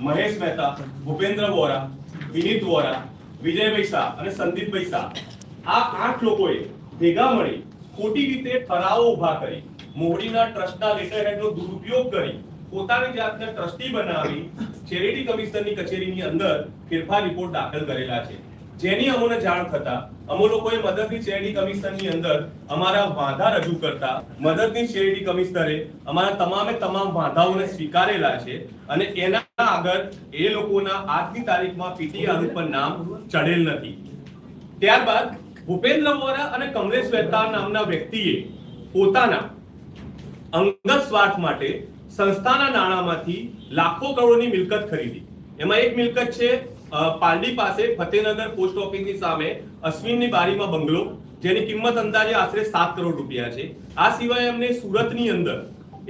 મહેશ મહેતા, ભૂપેન્દ્ર વોરા, વિનીત વોરા વિજયભાઈ શાહ અને સંદીપભાઈ શાહ આ આઠ લોકોએ ભેગા મળી ખોટી રીતે ઠરાવો ઊભા કરી, મોહડીના ટ્રસ્ટના લેટરહેડનો દુરુપયોગ કરી, પોતાની જાતને ટ્રસ્ટી બનાવી ચેરિટી કમિશનરની કચેરીની અંદર ફેરફાર રિપોર્ટ દાખલ કરેલા છે. જેની અમોને જાણ થતા અમો લોકોએ મદદની ચેરિટી કમિશનની અંદર અમારા વાંધા રજૂ કરતા મદદની ચેરિટી કમિશનરે અમારા તમામે તમામ વાંધાઓને સ્વીકારેલા છે અને એના આગળ એ લોકોના આજની તારીખમાં પીટી આરોપ પર નામ ચડેલ નથી. ત્યારબાદ ભૂપેન્દ્ર વોરા અને કમલેશ મહેતા નામના વ્યક્તિએ પોતાના અંગત સ્વાર્થ માટે સંસ્થાના નાણામાંથી લાખો કરોડની મિલકત ખરીદી. એમાં એક મિલકત છે પાલડી પાસે ફતેનગર પોસ્ટ ઓફિસની સામે અશ્વિનની બારીમાં બંગલો, જેની કિંમત અંદાજે આશરે સાત કરોડ રૂપિયા છે. આ સિવાય એમને સુરતની અંદર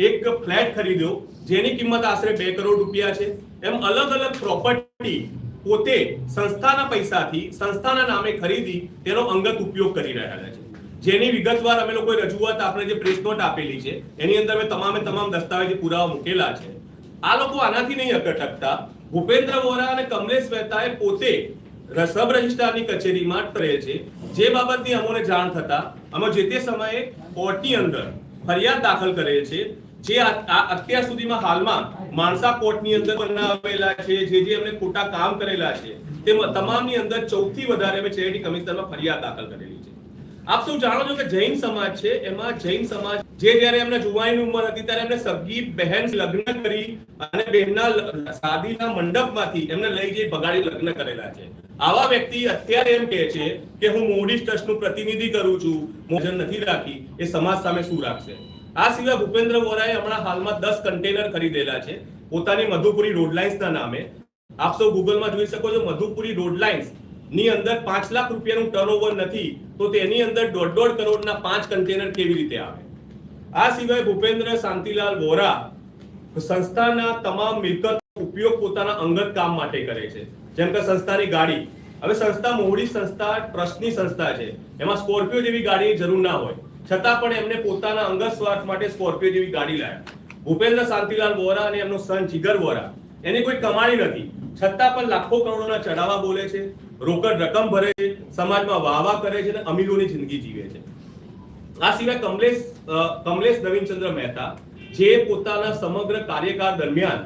એક ફ્લેટ ખરીદ્યો, જેની કિંમત આશરે બે કરોડ રૂપિયા છે. એમ અલગ અલગ પ્રોપર્ટી પોતે સંસ્થાના પૈસાથી સંસ્થાના નામે ખરીદી તેનો અંગત ઉપયોગ કરી રહ્યા છે. જેની વિગતવાર અમે લોકોએ રજૂઆત આપણે જે પ્રેસ નોટ આપેલી છે, એની અંદર તમામે તમામ દસ્તાવેજી પુરાવા મૂકેલા છે. આ લોકો આનાથી નહીં અકટકતા ભૂપેન્દ્ર વોરા અને કમલેશ મહેતાએ પોતે સબ રજિસ્ટ્રારની કચેરીમાં રહે છે. જે બાબતની અમોને જાણ થતા અમે જે તે સમયે કોર્ટની અંદર ફરિયાદ દાખલ કરેલ છે. જે અત્યાર સુધીમાં હાલમાં માણસા કોર્ટની અંદર બનાવેલા છે, જે જે એમને ખોટા કામ કરેલા છે, તે તમામની અંદર ચૌથી વધારે અમે ચેરિટી કમિશનમાં ફરિયાદ દાખલ કરેલી છે. આપ સૌ જાણો છો કે જૈન સમાજ છે, એમાં જૈન સમાજ જે જ્યારે એમને જુવાઈની ઉંમર હતી ત્યારે એમને સગી બહેન લગ્ન કરી અને બહેનના શાદીના મંડપમાંથી એમને લઈ જઈ ભગાડી લગ્ન કરેલા છે. આવા વ્યક્તિ અત્યારે એમ કહે છે કે હું મોડી ટ્રસ્ટનું પ્રતિનિધિ કરું છું, મોજન નથી રાખી, એ સમાજ સામે શું રાખશે? આ સિવાય ભૂપેન્દ્ર વોરાએ હમણાં હાલમાં દસ કન્ટેનર ખરીદેલા છે. પોતાની મધુપુરી રોડ લાઇન્સના નામે. આપ સૌ ગૂગલમાં જોઈ શકો છો, મધુપુરી રોડની અંદર પાંચ લાખ રૂપિયાનું ટર્નઓવર નથી, તો તેની અંદર દોઢ દોઢ કરોડના પાંચ કન્ટેનર કેવી રીતે આવે? આ સિવાય ભૂપેન્દ્ર શાંતિલાલ વોરા સંસ્થાના તમામ મિલકત ઉપયોગ પોતાના અંગત કામ માટે કરે છે. જેમ કે સંસ્થાની ગાડી. હવે સંસ્થા મોવડી સંસ્થા, ટ્રસ્ટની સંસ્થા છે. એમાં સ્કોર્પિયો જેવી ગાડીની જરૂર ના હોય. છતાં પણ એમને પોતાના અંગત સ્વાર્થ માટે સ્કોર્પિયો જેવી ગાડી લાવ્યા ભૂપેન્દ્ર શાંતિલાલ વોરા અને એમનો સન જીગર વોરા. એની કોઈ કમાણી નથી. છતાં પણ લાખો કરોડોના ચડાવા બોલે છે, રોકડ રકમ ભરે છે, સમાજમાં વાહવા કરે છે અને અમીરોની જિંદગી જીવે છે. આ સિવાય કમલેશ કમલેશ નવીનચંદ્ર મહેતા, જે પોતાના સમગ્ર કાર્યકાળ દરમિયાન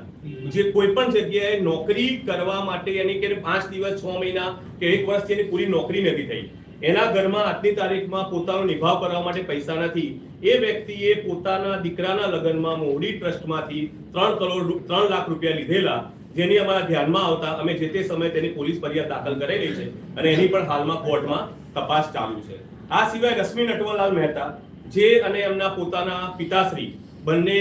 જે કોઈ પણ જગ્યાએ નોકરી કરવા માટે એની કે પાંચ દિવસ, છ મહિના કે એક વર્ષથી એની પૂરી નોકરી નથી થઈ. એના ઘરમાં આજની તારીખમાં પોતાનો નિભાવ કરવા માટે પૈસા નથી. એ વ્યક્તિએ પોતાના દીકરાના લગ્નમાં મોવડી ટ્રસ્ટમાંથી ત્રણ કરોડ ત્રણ લાખ રૂપિયા લીધેલા, જેની અમારા ધ્યાનમાં આવતા અમે જે તે સમયે તેની પોલીસ ફરિયાદ દાખલ કરેલી છે અને એની પણ હાલમાં કોર્ટમાં તપાસ ચાલુ છે. આ સિવાય રશ્મિ નટવરલાલ મહેતા, જે અને એમના પોતાના પિતાશ્રી બંને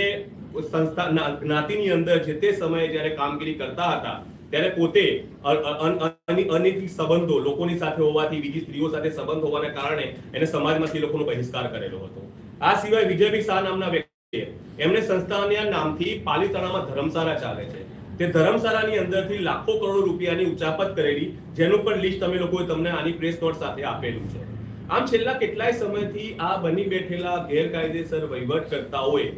સંસ્થા જ્ઞાતિની અંદર જે તે સમયે જ્યારે કામગીરી કરતા હતા, ત્યારે પોતે અ- અ- અન- અન- અનૈતિક સંબંધો લોકોની સાથે હોવાથી, બીજી સ્ત્રીઓ સાથે સંબંધ હોવાના કારણે એને સમાજમાંથી લોકોનો બહિષ્કાર કરેલો હતો. આ સિવાય વિજયભાઈ શાહ નામના વ્યક્તિએ એમને સંસ્થાના નામથી પાલિતાણામાં ધર્મશાળા ચાલે છે. તે ધર્મશાળાની અંદરથી લાખો કરોડો રૂપિયાની ઉચાપત કરેલી, જેનું પણ લિસ્ટ અમે લોકોએ તમને આની પ્રેસ નોટ સાથે આપેલું છે. આમ છેલ્લા કેટલાય સમયથી આ બની બેઠેલા ગેરકાયદેસર વહીવટકર્તાઓએ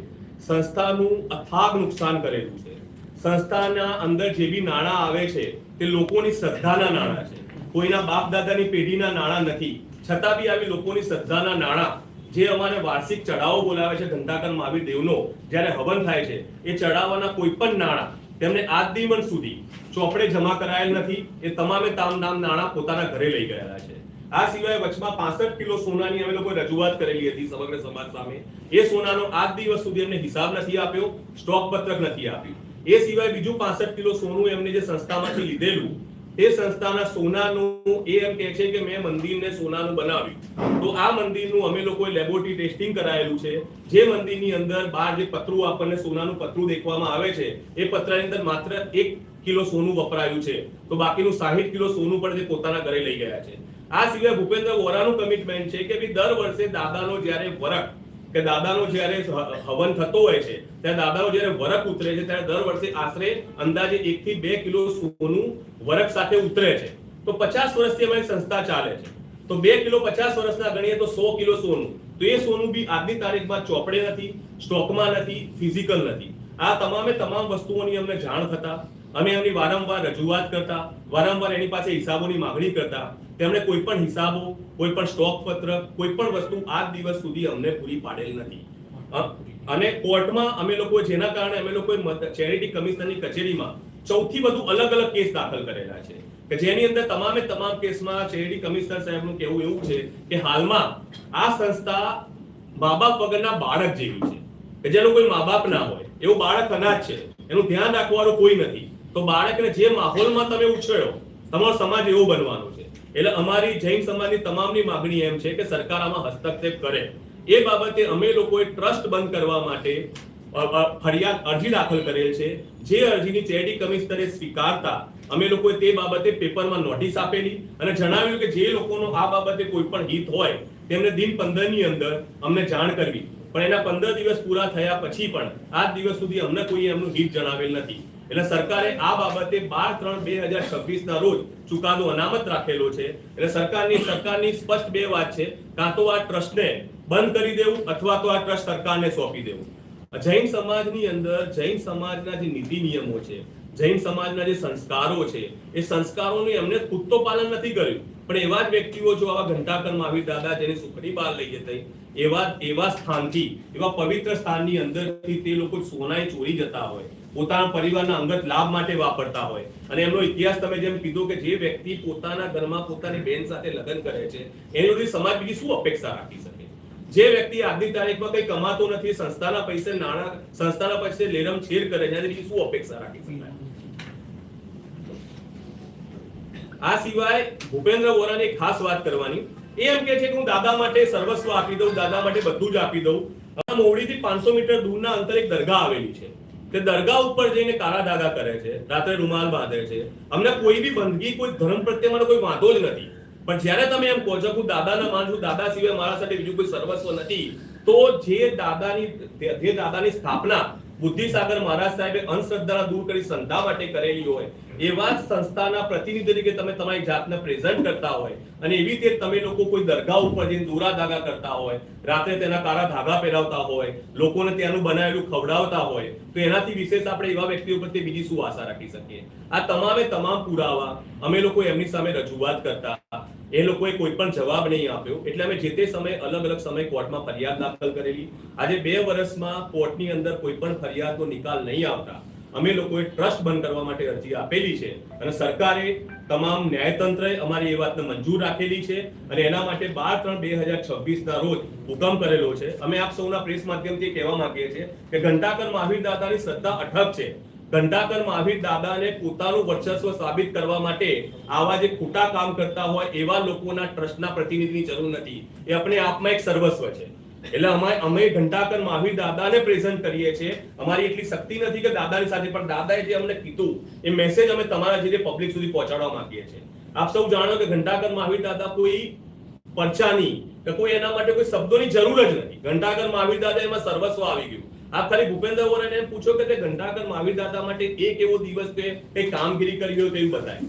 સંસ્થાનું અથાગ નુકસાન કરેલું છે. સંસ્થાના અંદર જે બી નાણાં આવે છે, તે લોકોની શ્રદ્ધાના નાણાં છે. કોઈના બાપ દાદાની પેઢીના નાણાં નથી. છતાં બી આવી લોકોની શ્રદ્ધાના નાણાં, જે અમારે વાર્ષિક ચઢાવો બોલાવે છે ધંધાકર મહાવીર દેવનો, જ્યારે હવન થાય છે, એ ચઢાવવાના કોઈ પણ નાણાં તેમને આજીવન સુધી ચોપડે જમા કરાયેલ નથી. એ તમામે તામ નામ નાણાં પોતાના ઘરે લઈ ગયેલા છે. આ સિવાય વચમાં પાસઠ કિલો સોનાની અમે લોકોએ રજૂઆત કરેલી હતી સમગ્ર સમાજ સામે. એ સોનાનો આજ દિવસ સુધી એમને હિસાબ નથી આપ્યો સ્ટોક પત્રક નથી આપ્યું. એ સિવાય બીજું પાસઠ કિલો સોનું એમને જે સંસ્થામાંથી લીધેલું, એ સંસ્થાના સોનાનું એ એમ કહે છે કે મેં મંદિરને સોનાનું બનાવ્યું. તો આ મંદિરનું અમે લોકોએ લેબોરેટરી ટેસ્ટિંગ કરાયેલું છે. જે મંદિરની અંદર બહાર જે પતરું આપણને સોનાનું પતરું દેખવામાં આવે છે, એ પતરાની અંદર માત્ર એક કિલો સોનું વપરાયું છે. તો બાકીનું સાહીઠ કિલો સોનું પણ જે પોતાના ઘરે લઈ ગયા છે. આ સિવાય ભૂપેન્દ્ર વોરાનું કમિટમેન્ટ છે કે દર વર્ષે દાદાનો જ્યારે વરખ કે દાદાનો જ્યારે હવન થતો હોય છે, ત્યારે દાદાનો જ્યારે વરખ ઉતરે છે, ત્યારે દર વર્ષે આશરે અંદાજે એક થી બે કિલો સોનું વરખ સાથે ઉતરે છે. તો પચાસ વર્ષથી અમારી સંસ્થા ચાલે છે. તો બે કિલો પચાસ વર્ષના ગણીએ તો સો કિલો સોનું. તો એ સોનું બી આજની તારીખમાં ચોપડે નથી, સ્ટોકમાં નથી, ફિઝિકલ નથી. આ તમામે તમામ વસ્તુઓની અમને જાણ થતા, અમે એમની વારંવાર રજૂઆત કરતા, વારંવાર એની પાસે હિસાબોની માગણી કરતા તેમણે કોઈ પણ હિસાબો, કોઈ પણ સ્ટોક પત્ર, કોઈ પણ વસ્તુ આજ દિવસ સુધી અમને પૂરી પાડેલ નથી. અને કોર્ટમાં અમે લોકો જેના કારણે અમે લોકોએ ચેરિટી કમિશનરની કચેરીમાં સૌથી વધુ અલગ અલગ કેસ દાખલ કરેલા છે. કે જેની અંદર તમામે તમામ કેસમાં ચેરિટી કમિશનર સાહેબનું કહેવું એવું છે કે હાલમાં આ સંસ્થા મા બાપ વગરના બાળક જેવી છે. કે જેનું કોઈ મા બાપ ના હોય, એવું બાળક અનાજ છે. એનું ધ્યાન રાખવાનું કોઈ નથી. તો બાળકને જે માહોલમાં તમે ઉછળ્યો, તમારો સમાજ એવો બનવાનો છે. એટલે અમારી જૈન સમાજની તમામની માગણી એમ છે કે સરકાર આમાં હસ્તક્ષેપ કરે. એ બાબતે અમે લોકોએ ટ્રસ્ટ બંધ કરવા માટે ફરિયાદ અરજી દાખલ કરેલ છે. જે અરજીની ચેરિટી કમિશનરે સ્વીકારતા અમે લોકોએ તે બાબતે પેપરમાં નોટિસ આપેલી અને જણાવ્યું કે જે લોકોનો આ બાબતે કોઈ પણ હિત હોય, તેમને દિન પંદરની અંદર અમને જાણ કરવી. પણ એના પંદર દિવસ પૂરા થયા પછી પણ આજ દિવસ સુધી અમને કોઈ એમનું હિત જણાવેલ નથી. એટલે સરકારે આ બાબતે બાર ત્રણ બે હજાર છવ્વીસ ના રોજ ચુકાદો અનામત રાખેલો છે. એટલે સરકારની સરકારની સ્પષ્ટ બે વાત છે. કાં તો આ ટ્રસ્ટને બંધ કરી દેવું અથવા તો આ ટ્રસ્ટ સરકારને સોંપી દેવું. જૈન સમાજની અંદર, જૈન સમાજના જે નીતિ નિયમો છે, જૈન સમાજના જે સંસ્કારો છે, એ સંસ્કારોનું એમને ખુદ પાલન નથી કર્યું. પણ એવા જ વ્યક્તિઓ જો આવા ઘંટાકર મહાવીર દાદા જેને સુખડી બહાર લઈ જતા એવા એવા સ્થાનથી, એવા પવિત્ર સ્થાનની અંદરથી તે લોકો સોનાએ ચોરી જતા હોય. પોતાના પરિવારના અંગત લાભ માટે વાપરતા હોય. અને એમનો ઇતિહાસ તમે જેમ કીધું કે જે વ્યક્તિ પોતાના ઘરમાં પોતાની બેન સાથે લગ્ન કરે છે, એની સમાજ બીજી શું અપેક્ષા રાખી શકે? જે વ્યક્તિ આજની તારીખમાં કંઈ કમાતો નથી, સંસ્થાના પૈસે નાણાં, સંસ્થાના પૈસે લેરમ છેર કરે છે, એની શું અપેક્ષા રાખી શકાય? આ સિવાય ભૂપેન્દ્ર વોરાની ખાસ વાત કરવાની. એ એમ કે છે કે હું દાદા માટે સર્વસ્વ આપી દઉં, દાદા માટે બધું જ આપી દઉં. મોવડીથી 500 મીટર દૂરના અંતરે એક દરગાહ આવેલી છે. તે દરગાહ ઉપર જઈને કાળા દાગા કરે છે, રાત્રે રૂમાલ બાંધે છે. અમને કોઈ બી બંદગી, કોઈ ધર્મ પ્રત્યે મને કોઈ વાંધો જ નથી. પણ જ્યારે તમે એમ કહો છો કે હું દાદાને માનું છું, દાદા સિવાય મારા સાથે બીજું કોઈ સર્વસ્વ નથી, તો જે દાદાની જે દાદાની સ્થાપના બુદ્ધિસાગર મહારાજ સાહેબે અંધશ્રદ્ધા દૂર કરી સંધા માટે કરેલી હોય, એવા સંસ્થાના પ્રતિનિધિ તરીકે તમે તમારી જાતને પ્રેઝન્ટ કરતા હોય અને એવી રીતે તમે લોકો કોઈ દરગાહ ઉપર જઈને દોરા ધાગા કરતા હોય, રાત્રે તેના કાળા ધાગા પહેરાવતા હોય, લોકોને ત્યાંનું બનાવેલું ખવડાવતા હોય, તો એનાથી વિશેષ આપણે એવા વ્યક્તિઓ પ્રત્યે બીજી શું આશા રાખી શકીએ? આ તમામે તમામ પુરાવા અમે લોકો એમની સામે રજૂઆત કરતા એ લોકોએ કોઈ પણ જવાબ નહીં આપ્યો. એટલે અમે જે તે સમયે અલગ અલગ સમયે કોર્ટમાં ફરિયાદ દાખલ કરેલી. આજે બે વર્ષમાં કોર્ટની અંદર કોઈ પણ ફરિયાદનો નિકાલ નહીં આવતા. અમે લોકોએ ટ્રસ્ટ બંધ કરવા માટે અરજી આપેલી છે અને સરકારે તમામ ન્યાયતંત્રએ અમારી એ વાતને મંજૂર રાખેલી છે અને એના માટે બાર ત્રણ બે હજાર છવ્વીસ ના રોજ હુકમ કરેલો છે. અમે આપ સૌના પ્રેસ માધ્યમથી કહેવા માંગીએ છીએ કે ઘંટાકર મહાવીર દાદાની શ્રદ્ધા અઠક છે. ઘંટાકર મહાવીર દાદાને પોતાનું વર્ચસ્વ સાબિત કરવા માટે આવા જે ખોટા કામ કરતા હોય એવા લોકોના ટ્રસ્ટના પ્રતિનિધિની જરૂર નથી. એ આપણે આપમાં એક સર્વસ્વ છે. એટલે અમે અમે ઘંટાકર મહાવીર દાદાને પ્રેઝન્ટ કરીએ છીએ. અમારી એટલી શક્તિ નથી કે દાદાની સાથે, પણ દાદાએ જે અમને કીધું, એ મેસેજ અમે તમારા જે પબ્લિક સુધી પહોંચાડવા માંગીએ છીએ. આપ સૌ જાણો કે ઘંટાકર મહાવીર દાદા કોઈ પરચાની કે કોઈ એના માટે કોઈ શબ્દોની જરૂર જ નથી. ઘંટાકર મહાવીર દાદા એમાં સર્વસ્વ આવી ગયું. આપ ખાલી ભૂપેન્દ્ર વોરાને પૂછો કે તે ઘંટાકર મહાવીર દાદા માટે એક એવો દિવસ કે કઈ કામગીરી કરી હોય તેવું બતાય.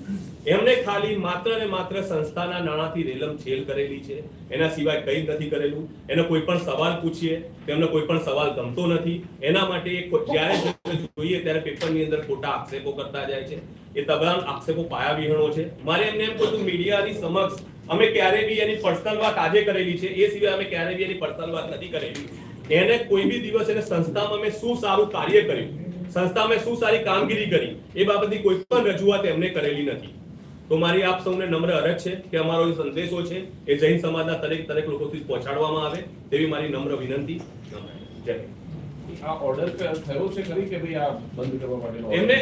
એમને ખાલી માત્ર ને માત્ર સંસ્થાના નાણાંથી રેલમ છેલ કરેલી છે. એના સિવાય કંઈ નથી કરેલું. એને કોઈ પણ સવાલ પૂછીએ. તેમને કોઈ પણ સવાલ ગમતો નથી. એના માટે જ્યારે જોઈએ ત્યારે પેપરની અંદર ખોટા આક્ષેપો કરતા જાય છે. એ તમામ આક્ષેપો પાયા વિહણો છે. મારે એમને એમ કહ્યું મીડિયાની સમક્ષ અમે ક્યારે બી એની પર્સનલ વાત આજે કરેલી છે. એ સિવાય અમે ક્યારે બી એની પર્સનલ વાત નથી કરેલી. એને કોઈ બી દિવસ એને સંસ્થામાં મેં શું સારું કાર્ય કર્યું સંસ્થામાં શું સારી કામગીરી કરી એ બાબતની કોઈ પણ રજૂઆત એમને કરેલી નથી. તો મારી આપ સૌને નમ્ર અરજ છે કે અમારો જે સંદેશો છે એ જૈન સમાજના દરેક દરેક લોકો સુધી પહોંચાડવામાં આવે તેવી મારી નમ્ર વિનંતી. જય આ ઓર્ડર થયો છે ખરી કે ભાઈ આ બંધ કરવા માટે એમને